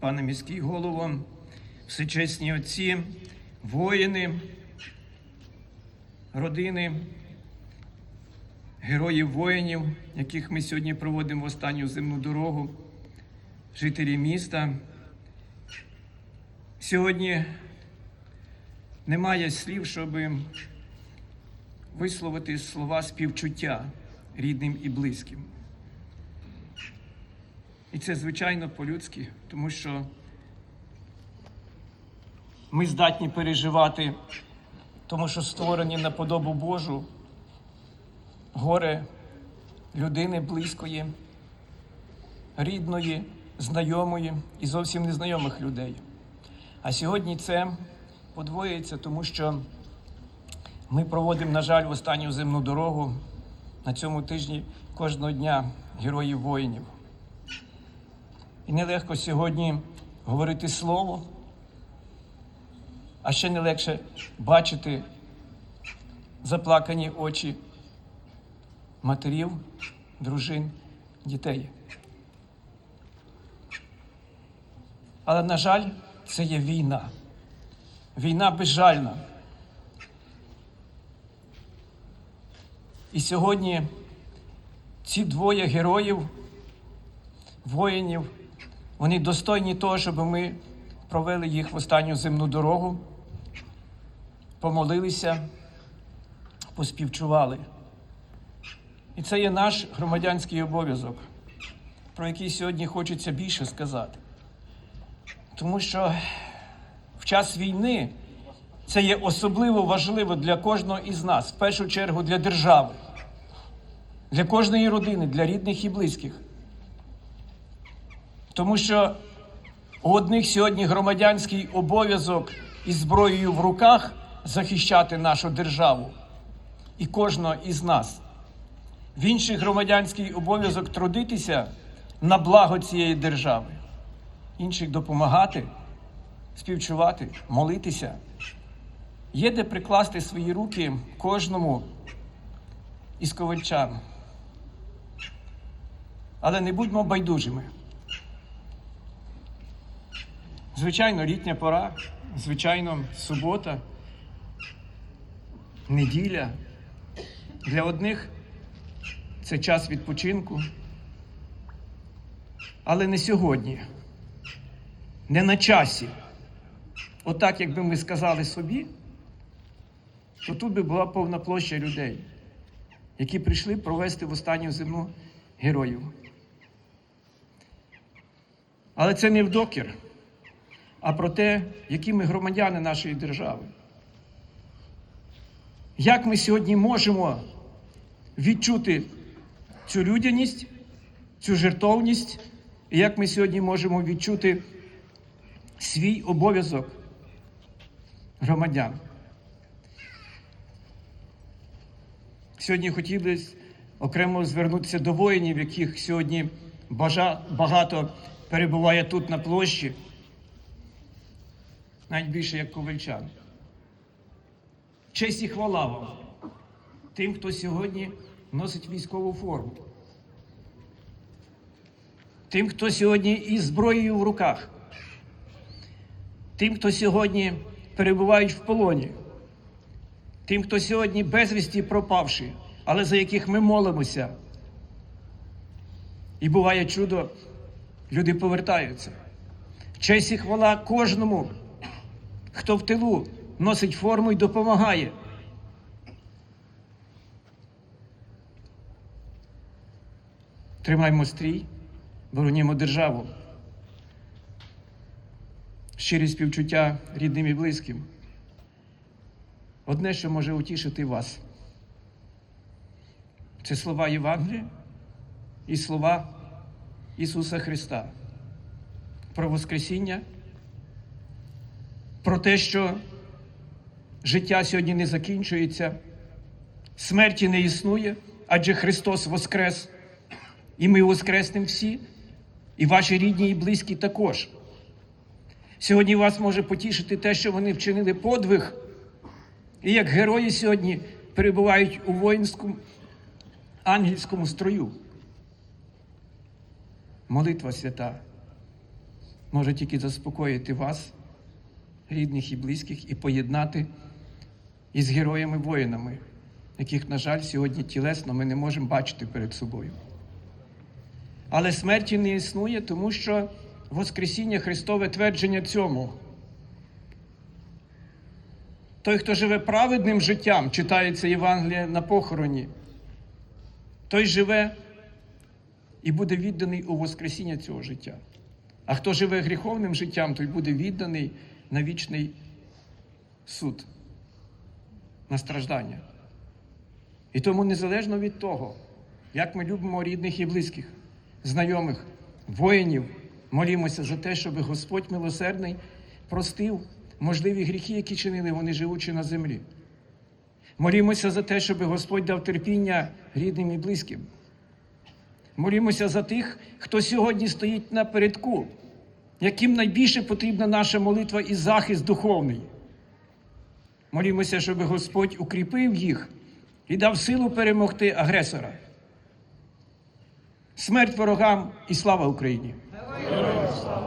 пане міський голово, всечесні отці, воїни, родини, героїв воїнів, яких ми сьогодні проводимо в останню земну дорогу, жителі міста. Сьогодні немає слів, щоб висловити слова співчуття рідним і близьким. І це, звичайно, по-людськи, тому що ми здатні переживати, тому що створені на подобу Божу горе людини близької, рідної, знайомої і зовсім незнайомих людей. А сьогодні це подвоюється, тому що ми проводимо, на жаль, в останню земну дорогу на цьому тижні кожного дня героїв воїнів. І нелегко сьогодні говорити слово, а ще не легше бачити заплакані очі матерів, дружин, дітей. Але, на жаль, це є війна. Війна безжальна. І сьогодні ці двоє героїв, воїнів, вони достойні того, щоб ми провели їх в останню земну дорогу, помолилися, поспівчували. І це є наш громадянський обов'язок, про який сьогодні хочеться більше сказати. Тому що в час війни це є особливо важливо для кожного із нас, в першу чергу для держави, для кожної родини, для рідних і близьких. Тому що у одних сьогодні громадянський обов'язок із зброєю в руках захищати нашу державу і кожного із нас. В інших громадянський обов'язок трудитися на благо цієї держави, інших допомагати, співчувати, молитися. Є де прикласти свої руки кожному із ковальчан. Але не будьмо байдужими. Звичайно, літня пора, звичайно, субота, неділя. Для одних це час відпочинку. Але не сьогодні, не на часі. Отак, якби ми сказали собі, то тут би була повна площа людей, які прийшли провести в останню зиму героїв. Але це не в докір, а про те, які ми громадяни нашої держави. Як ми сьогодні можемо відчути цю людяність, цю жертовність, і як ми сьогодні можемо відчути свій обов'язок громадян? Сьогодні хотів би окремо звернутися до воїнів, яких сьогодні багато перебуває тут на площі, навіть більше як ковальчан. Честь і хвала вам, тим, хто сьогодні носить військову форму, тим, хто сьогодні із зброєю в руках, тим, хто сьогодні перебувають в полоні тим, хто сьогодні безвісті пропавши, але за яких ми молимося. І буває чудо, люди повертаються. Честь і хвала кожному, хто в тилу носить форму і допомагає. Тримаймо стрій, боронімо державу. Щирі співчуття рідним і близьким. Одне, що може утішити вас, це слова Євангелія і слова Ісуса Христа про Воскресіння, про те, що життя сьогодні не закінчується, смерті не існує, адже Христос Воскрес, і ми воскреснемо всі, і ваші рідні і близькі також. Сьогодні вас може потішити те, що вони вчинили подвиг. І як герої сьогодні перебувають у воїнському ангельському строю. Молитва свята може тільки заспокоїти вас, рідних і близьких, і поєднати із героями-воїнами, яких, на жаль, сьогодні тілесно ми не можемо бачити перед собою. Але смерті не існує, тому що Воскресіння Христове твердження цьому. Той, хто живе праведним життям, читається Євангеліє на похороні, той живе і буде відданий у Воскресіння цього життя. А хто живе гріховним життям, той буде відданий на вічний суд, на страждання. І тому незалежно від того, як ми любимо рідних і близьких, знайомих, воїнів, молімося за те, щоб Господь милосердний простив можливі гріхи, які чинили вони живучи на землі. Молімося за те, щоб Господь дав терпіння рідним і близьким. Молімося за тих, хто сьогодні стоїть напередку, яким найбільше потрібна наша молитва і захист духовний. Молімося, щоб Господь укріпив їх і дав силу перемогти агресора. Смерть ворогам і слава Україні! Героям слава!